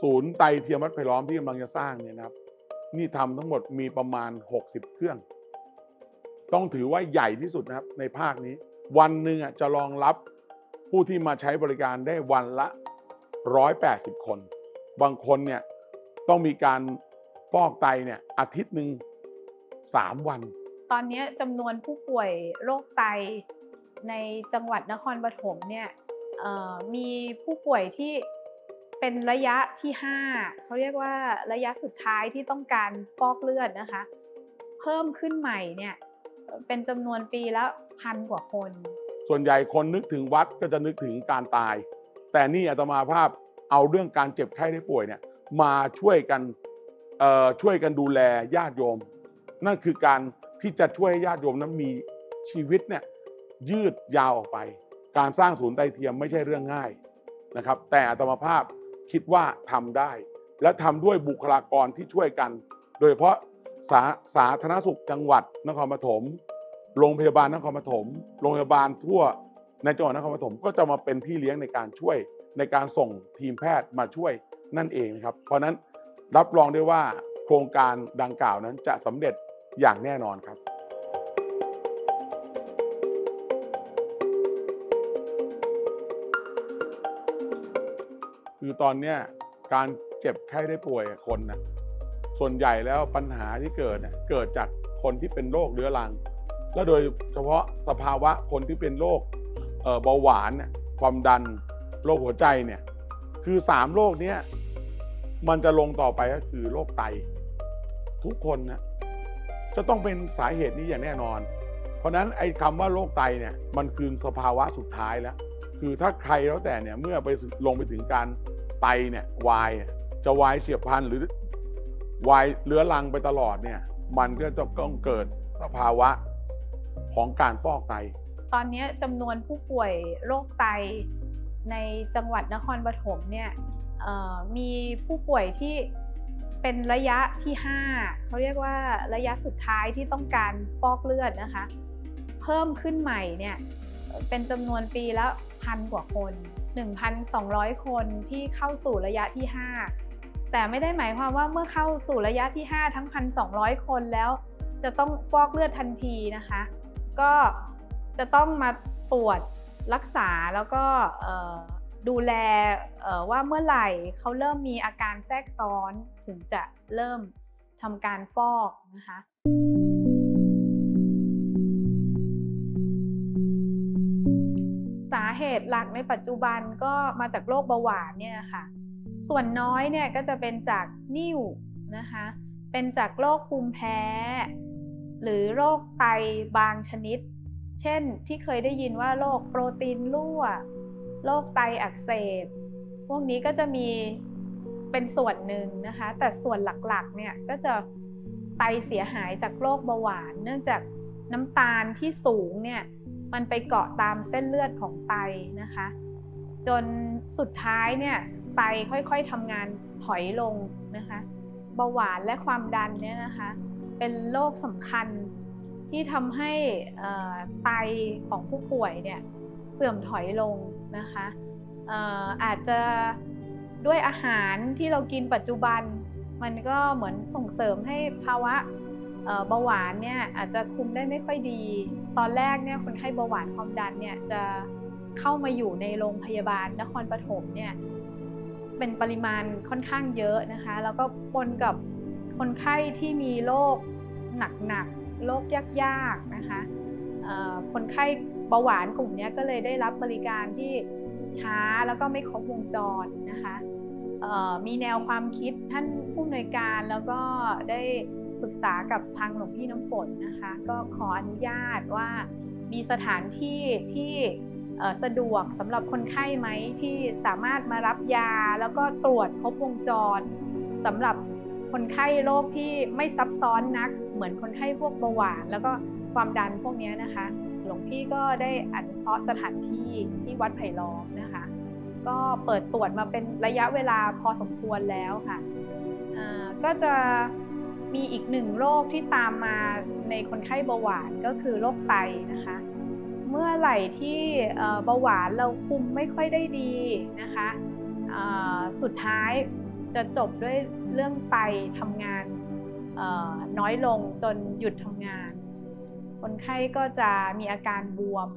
ศูนย์ไตเทียมวัดไผ่ล้อมที่กำลังจะสร้างเนี่ยนะครับ นี่ทำทั้งหมดมีประมาณ 60 เครื่อง ต้องถือว่าใหญ่ที่สุดนะครับในภาคนี้ วันหนึ่งอะจะรองรับผู้ที่มาใช้บริการได้วันละ 180 คน บางคนเนี่ยต้องมีการฟอกไตเนี่ยอาทิตย์หนึ่ง3 วัน ตอนนี้จำนวนผู้ป่วยโรคไตในจังหวัดนครปฐมเนี่ยมีผู้ป่วยที่ เป็นระยะที่ 5เขาเรียกว่าระยะสุดท้ายที่ต้องการฟอกเลือดนะคะ เพิ่มขึ้นใหม่เนี่ยเป็นจำนวนปีละพันกว่าคน ส่วนใหญ่คนนึกถึงวัดก็จะนึกถึงการตาย แต่นี่อาตมาภาพเอาเรื่องการเจ็บไข้ได้ป่วยเนี่ยมาช่วยกันเอ่อช่วยกันดูแลญาติโยม นั่นคือการที่จะช่วยญาติโยมนั้นมีชีวิตเนี่ยยืดยาวออกไป การสร้างศูนย์ไตเทียมไม่ใช่เรื่องง่ายนะครับ แต่อาตมาภาพ คิดว่าทำได้ และทำด้วยบุคลากรที่ช่วยกัน โดยเฉพาะสาสาธารณสุขจังหวัดนครปฐมโรงพยาบาลนครปฐมโรงพยาบาลทั่วในจังหวัดนครปฐมก็จะมาเป็นพี่เลี้ยงในการช่วยในการส่งทีมแพทย์มาช่วยนั่นเองนะครับ เพราะนั้นรับรองได้ว่าโครงการดังกล่าวนั้นจะสำเร็จอย่างแน่นอนครับ คือตอนเนี้ยการเจ็บไข้ได้ป่วยคนนะส่วนใหญ่แล้วปัญหาที่เกิดเนี่ยเกิดจากคนที่เป็นโรคเรื้อรัง และโดยเฉพาะสภาวะคนที่เป็นโรคเบาหวานเนี่ยความดันโรคหัวใจเนี่ยคือสามโรคเนี้ยมันจะลงต่อไปก็คือโรคไต ทุกคนนะจะต้องเป็นสาเหตุนี้อย่างแน่นอน เพราะฉะนั้นไอ้คำว่าโรคไตเนี่ยมันคือสภาวะสุดท้ายแล้ว คือถ้าใครแล้วแต่เนี่ยเมื่อไปลงไปถึงการ ไตเนี่ยวายจะวายเฉียบพลันหรือวายเรื้อรังไปตลอดเนี่ย มันก็จะต้องเกิดสภาวะของการฟอกไต ตอนนี้จำนวนผู้ป่วยโรคไตในจังหวัดนครปฐมเนี่ยมีผู้ป่วยที่เป็นระยะที่ 5เขาเรียกว่าระยะสุดท้ายที่ต้องการฟอกเลือดนะคะ เพิ่มขึ้นใหม่เนี่ยเป็นจำนวนปีละพันกว่าคน 1,200 คนที่เข้าสู่ระยะที่ 5 แต่ไม่ได้หมายความว่าเมื่อเข้าสู่ระยะที่ 5 ทั้ง 1,200 คนแล้ว จะต้องฟอกเลือดทันทีนะคะ ก็จะต้องมาตรวจรักษาแล้วก็ดูแลว่าเมื่อไหร่เขาเริ่มมีอาการแทรกซ้อนถึงจะเริ่มทำการฟอกนะคะ สาเหตุหลักในปัจจุบันก็มาจากโรคเบาหวานเนี่ยค่ะ ส่วนน้อยเนี่ยก็จะเป็นจากนิ่วนะคะ เป็นจากโรคภูมิแพ้ หรือโรคไตบางชนิด เช่นที่เคยได้ยินว่าโรคโปรตีนรั่ว โรคไตอักเสบ พวกนี้ก็จะมีเป็นส่วนหนึ่งนะคะ แต่ส่วนหลักๆเนี่ยก็จะไตเสียหายจากโรคเบาหวาน เนื่องจากน้ำตาลที่สูงเนี่ย มันไปเกาะตามเส้นเลือดของไตนะคะ จนสุดท้ายเนี่ยไตค่อยๆทำงานถอยลงนะคะเบาหวานและความดันเนี่ยนะคะเป็นโรคสำคัญที่ทำให้ไตของผู้ป่วยเนี่ยเสื่อมถอยลงนะคะออาจจะด้วยอาหารที่เรากินปัจจุบัน มันก็เหมือนส่งเสริมให้ภาวะเบาหวานเนี่ยอาจจะคุมได้ไม่ค่อยดี ตอนแรกเนี่ยคนไข้เบาหวานความดันเนี่ยจะเข้ามาอยู่ในโรงพยาบาลนครปฐมเนี่ยเป็นปริมาณค่อนข้างเยอะนะคะ แล้วก็ปนกับคนไข้ที่มีโรคหนักๆโรคยากๆนะคะคนไข้เบาหวานกลุ่มนี้ก็เลยได้รับบริการที่ช้าแล้วก็ไม่ครบวงจรนะคะมีแนวความคิดท่านผู้อำนวยการแล้วก็ได้ ปรึกษากับทางหลวงพี่น้ำฝนนะคะ ก็ขออนุญาตว่ามีสถานที่ที่สะดวกสำหรับคนไข้ไหมที่สามารถมารับยาแล้วก็ตรวจครบวงจรสำหรับคนไข้โรคที่ไม่ซับซ้อนนัก เหมือนคนไข้พวกเบาหวาน แล้วก็ความดันพวกนี้นะคะ หลวงพี่ก็ได้อนุเคราะห์สถานที่ที่วัดไผ่ล้อมนะคะ ก็เปิดตรวจมาเป็นระยะเวลาพอสมควรแล้วค่ะก็จะ มีอีกหนึ่งโรคที่ตามมาในคนไข้เบาหวานก็คือโรคไตนะคะ เมื่อไหร่ที่เบาหวานเราคุมไม่ค่อยได้ดีนะคะสุดท้ายจะจบด้วยเรื่องไตทำงานน้อยลงจนหยุดทำงาน คนไข้ก็จะมีอาการบวม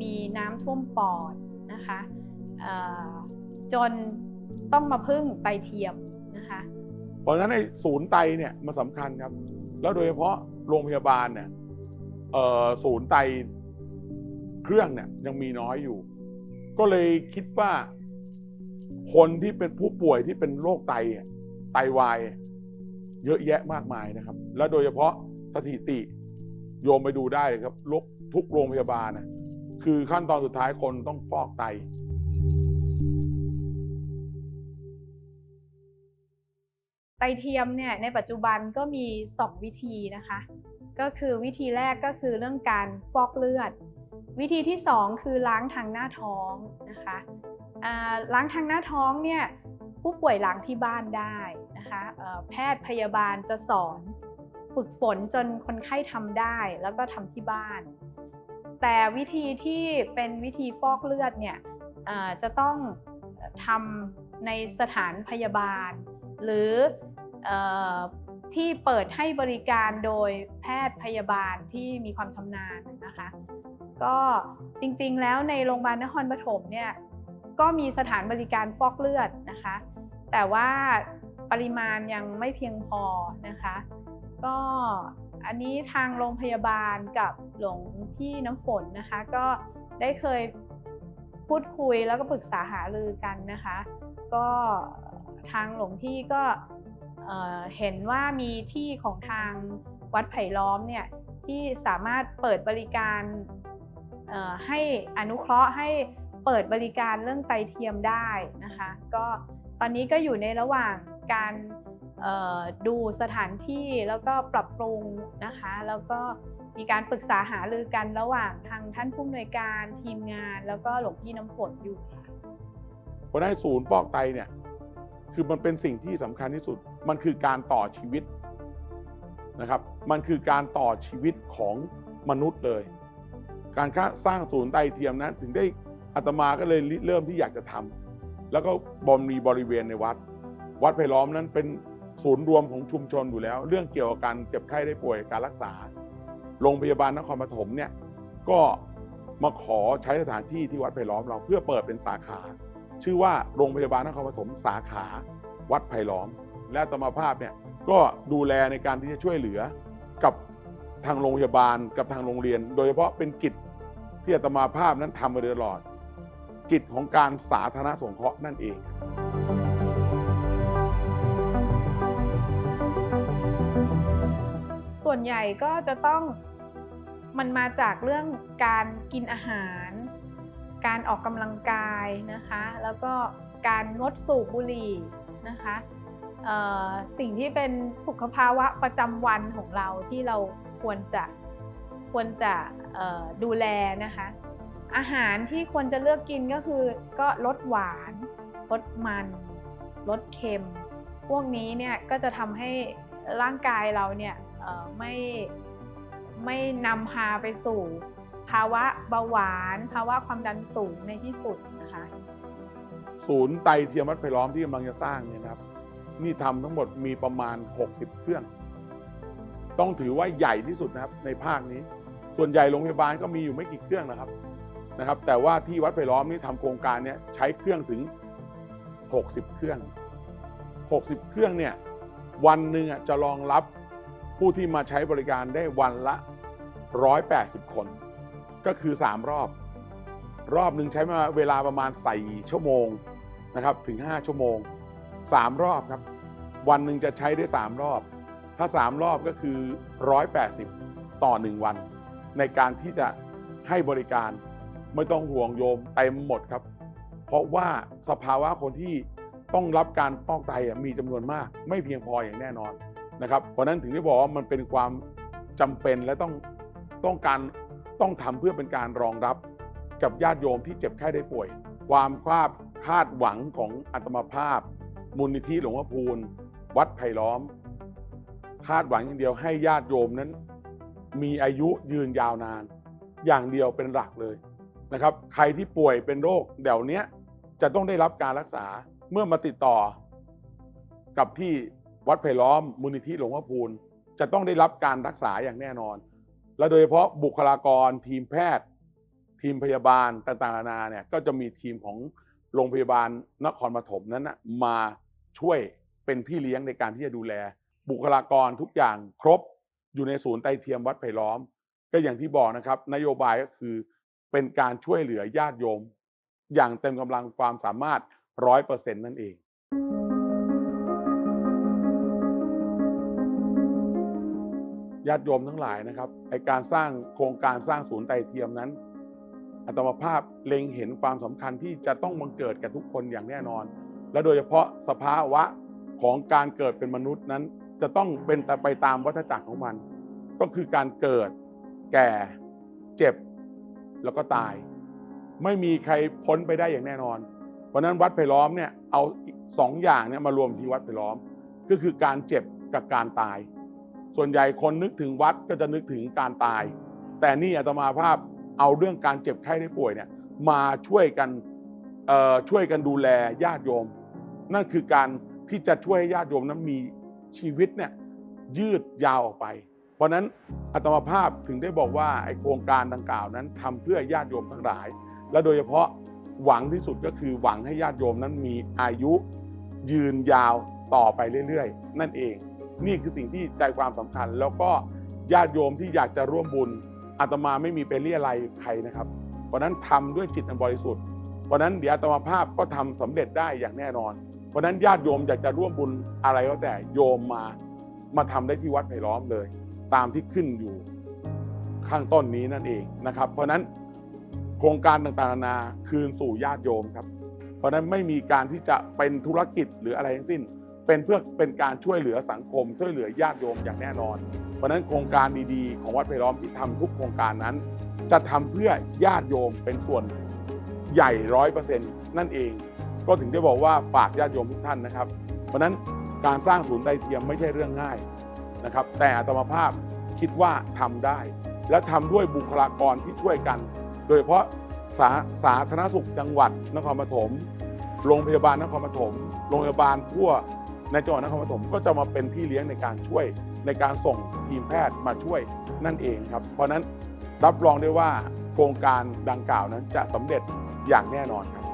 มีน้ำท่วมปอดนะคะจนต้องมาพึ่งไตเทียมนะคะ เพราะฉะนั้นในศูนย์ไตเนี่ยมันสำคัญครับ แล้วโดยเฉพาะโรงพยาบาลเนี่ยเออศูนย์ไตเครื่องเนี่ยยังมีน้อยอยู่ ก็เลยคิดว่า คนที่เป็นผู้ป่วยที่เป็นโรคไตไตวายเยอะแยะมากมายนะครับ และโดยเฉพาะสถิติโยมไปดูได้เลยครับทุกโรงพยาบาลนะคือขั้นตอนสุดท้ายคนต้องฟอกไต ไตเทียมเนี่ยในปัจจุบันก็มี 2 วิธีนะคะ ก็คือวิธีแรกก็คือเรื่องการฟอกเลือด วิธีที่ 2 คือล้างทางหน้าท้องนะคะล้างทางหน้าท้องเนี่ยผู้ป่วยล้างที่บ้านได้นะคะแพทย์พยาบาลจะสอนฝึกฝนจนคนไข้ทำได้แล้วก็ทำที่บ้าน แต่วิธีที่เป็นวิธีฟอกเลือดเนี่ยจะต้องทำในสถานพยาบาล หรือ ที่เปิดให้บริการโดยแพทย์พยาบาลที่มีความชำนาญนะคะ ก็จริงๆแล้วในโรงพยาบาลนครปฐมเนี่ยก็มีสถานบริการฟอกเลือดนะคะ แต่ว่าปริมาณยังไม่เพียงพอนะคะ ก็อันนี้ทางโรงพยาบาลกับหลวงพี่น้ำฝนนะคะ ก็ได้เคยพูดคุยแล้วก็ปรึกษาหารือกันนะคะ ก็ทางหลวงพี่ก็ เห็นว่ามีที่ของทางวัดไผ่ล้อมเนี่ยที่สามารถเปิดบริการให้อนุเคราะห์ให้เปิดบริการเรื่องไตเทียมได้นะคะก็ตอนนี้ก็อยู่ในระหว่างการดูสถานที่แล้วก็ปรับปรุงนะคะแล้วก็มีการปรึกษาหารือกันระหว่างทางท่านผู้อำนวยการทีมงาน แล้วก็หลวงพี่น้ำฝนอยู่ค่ะเพราะนั้นศูนย์ฟอกไตเนี่ย คือมันเป็นสิ่งที่สำคัญที่สุด มันคือการต่อชีวิตนะครับ มันคือการต่อชีวิตของมนุษย์เลย การสร้างศูนย์ไตเทียมนั้นถึงได้อาตมาก็เลยเริ่มที่อยากจะทำแล้วก็บอมมีบริเวณในวัด วัดไผ่ล้อมนั้นเป็นศูนย์รวมของชุมชนอยู่แล้ว เรื่องเกี่ยวกับการเจ็บไข้ได้ป่วยการรักษา โรงพยาบาลนครปฐมเนี่ยก็มาขอใช้สถานที่ที่วัดไผ่ล้อมเราเพื่อเปิดเป็นสาขา ชื่อว่าโรงพยาบาลนครปฐมสาขาวัดไผ่ล้อม และตมาภาพเนี่ยก็ดูแลในการที่จะช่วยเหลือกับทางโรงพยาบาลกับทางโรงเรียน โดยเฉพาะเป็นกิจที่อาตมาภาพนั้นทำมาโดยตลอด กิจของการสาธารณสงเคราะห์นั่นเองส่วนใหญ่ก็จะต้องมันมาจากเรื่องการกินอาหาร การออกกำลังกายนะคะ แล้วก็การงดสูบบุหรี่นะคะสิ่งที่เป็นสุขภาวะประจำวันของเราที่เราควรจะควรจะดูแลนะคะ อาหารที่ควรจะเลือกกินก็คือก็ลดหวานลดมันลดเค็ม พวกนี้เนี่ยก็จะทำให้ร่างกายเราเนี่ยไม่ไม่นำพาไปสู่ภาวะ เบาหวานภาวะความดันสูงในที่สุดนะคะ ศูนย์ไตเทียมวัดไผ่ล้อมที่กำลังจะสร้างเนี่ยนะครับ นี่ทำทั้งหมดมีประมาณ 60 เครื่อง ต้องถือว่าใหญ่ที่สุดนะครับในภาคนี้ ส่วนใหญ่โรงพยาบาลก็มีอยู่ไม่กี่เครื่องนะครับนะครับ แต่ว่าที่วัดไผ่ล้อมนี่ทำโครงการเนี้ยใช้เครื่องถึง 60 เครื่อง 60 เครื่องเนี่ยวันหนึ่งจะรองรับผู้ที่มาใช้บริการได้วันละ 180 คน ก็คือ 3 รอบ รอบหนึ่งใช้มาเวลาประมาณใส่ชั่วโมงนะครับถึง 5 ชั่วโมง 3 รอบครับ วันหนึ่งจะใช้ได้ 3 รอบ ถ้า 3 รอบก็คือ 180 ต่อ 1 วัน ในการที่จะให้บริการไม่ต้องห่วงโยมเต็มหมดครับ เพราะว่าสภาวะคนที่ต้องรับการฟอกไตมีจำนวนมาก ไม่เพียงพออย่างแน่นอนนะครับ เพราะนั้นถึงได้บอกว่ามันเป็นความจำเป็นและต้องต้องการ ต้องทำเพื่อเป็นการรองรับกับญาติโยมที่เจ็บไข้ได้ป่วย ความคาดคาดหวังของอัตมาภาพ มูลนิธิหลวงพ่อพูนวัดไผ่ล้อม คาดหวังอย่างเดียวให้ญาติโยมนั้น มีอายุยืนยาวนาน อย่างเดียวเป็นหลักเลยนะครับ ใครที่ป่วยเป็นโรคเดี๋ยวนี้จะต้องได้รับการรักษาเมื่อมาติดต่อ กับที่วัดไผ่ล้อมมูลนิธิหลวงพ่อพูนจะต้องได้รับการรักษาอย่างแน่นอน และโดยเฉพาะบุคลากรทีมแพทย์ ทีมพยาบาลต่างๆนานาเนี่ยก็จะมีทีมของโรงพยาบาลนครปฐมนั้นนะมาช่วยเป็นพี่เลี้ยงในการที่จะดูแล บุคลากรทุกอย่างครบอยู่ในศูนย์ไตเทียมวัดไผ่ล้อม ก็อย่างที่บอกนะครับ นโยบายก็คือเป็นการช่วยเหลือญาติโยม อย่างเต็มกำลังความสามารถร้อยเปอร์เซ็นต์นั่นเอง ญาติโยมทั้งหลายนะครับไอการสร้างโครงการสร้างศูนย์ไตเทียมนั้นอาตมาภาพเล็งเห็นความสำคัญที่จะต้องบังเกิดกับทุกคนอย่างแน่นอน และโดยเฉพาะสภาวะของการเกิดเป็นมนุษย์นั้น จะต้องเป็นไปตามวัฏจักรของมัน ก็คือการเกิด แก่ เจ็บ แล้วก็ตาย ไม่มีใครพ้นไปได้อย่างแน่นอน เพราะฉะนั้นวัดไผ่ล้อมเนี่ยเอาสองอย่างเนี่ยมารวมที่วัดไผ่ล้อม ก็คือการเจ็บกับการตาย ส่วนใหญ่คนนึกถึงวัดก็จะนึกถึงการตาย แต่นี่อาตมาภาพเอาเรื่องการเจ็บไข้ได้ป่วยเนี่ยมาช่วยกันช่วยกันดูแลญาติโยม นั่นคือการที่จะช่วยให้ญาติโยมนั้นมีชีวิตเนี่ยยืดยาวออกไป เพราะนั้นอาตมาภาพถึงได้บอกว่าไอโครงการดังกล่าวนั้นทำเพื่อญาติโยมทั้งหลาย และโดยเฉพาะหวังที่สุดก็คือหวังให้ญาติโยมนั้นมีอายุยืนยาวต่อไปเรื่อยๆ นั่นเอง นี่คือสิ่งที่ใจความสำคัญ แล้วก็ญาติโยมที่อยากจะร่วมบุญอาตมาไม่มีไปเรียอะไรใครนะครับ เพราะนั้นทำด้วยจิตอันบริสุทธิ์เพราะนั้นเดี๋ยวอาตมาภาพก็ทำสำเร็จได้อย่างแน่นอน เพราะนั้นญาติโยมอยากจะร่วมบุญอะไรก็แต่โยมมามาทำได้ที่วัดไผ่ล้อมเลย ตามที่ขึ้นอยู่ข้างต้นนี้นั่นเองนะครับ เพราะนั้นโครงการต่างๆนานาคืนสู่ญาติโยมครับ เพราะนั้นไม่มีการที่จะเป็นธุรกิจหรืออะไรทั้งสิ้น เป็นเพื่อเป็นการช่วยเหลือสังคม ช่วยเหลือญาติโยมอย่างแน่นอน เพราะนั้นโครงการดีๆ ของวัดไผ่ล้อมที่ทำทุกโครงการนั้น จะทำเพื่อญาติโยมเป็นส่วนใหญ่ร้อยเปอร์เซ็นต์นั่นเอง ก็ถึงได้บอกว่าฝากญาติโยมทุกท่านนะครับ เพราะนั้นการสร้างศูนย์ไตเทียมไม่ใช่เรื่องง่ายนะครับ แต่อาตมภาพคิดว่าทำได้ และทำด้วยบุคลากรที่ช่วยกัน โดยเฉพาะสาสาธารณสุขจังหวัดนครปฐมโรงพยาบาลนครปฐมโรงพยาบาลทั่ว ในจังหวัดนครปฐมก็จะมาเป็นพี่เลี้ยงในการช่วยในการส่งทีมแพทย์มาช่วยนั่นเองครับ เพราะฉะนั้นรับรองได้ว่าโครงการดังกล่าวนั้นจะสำเร็จอย่างแน่นอนครับ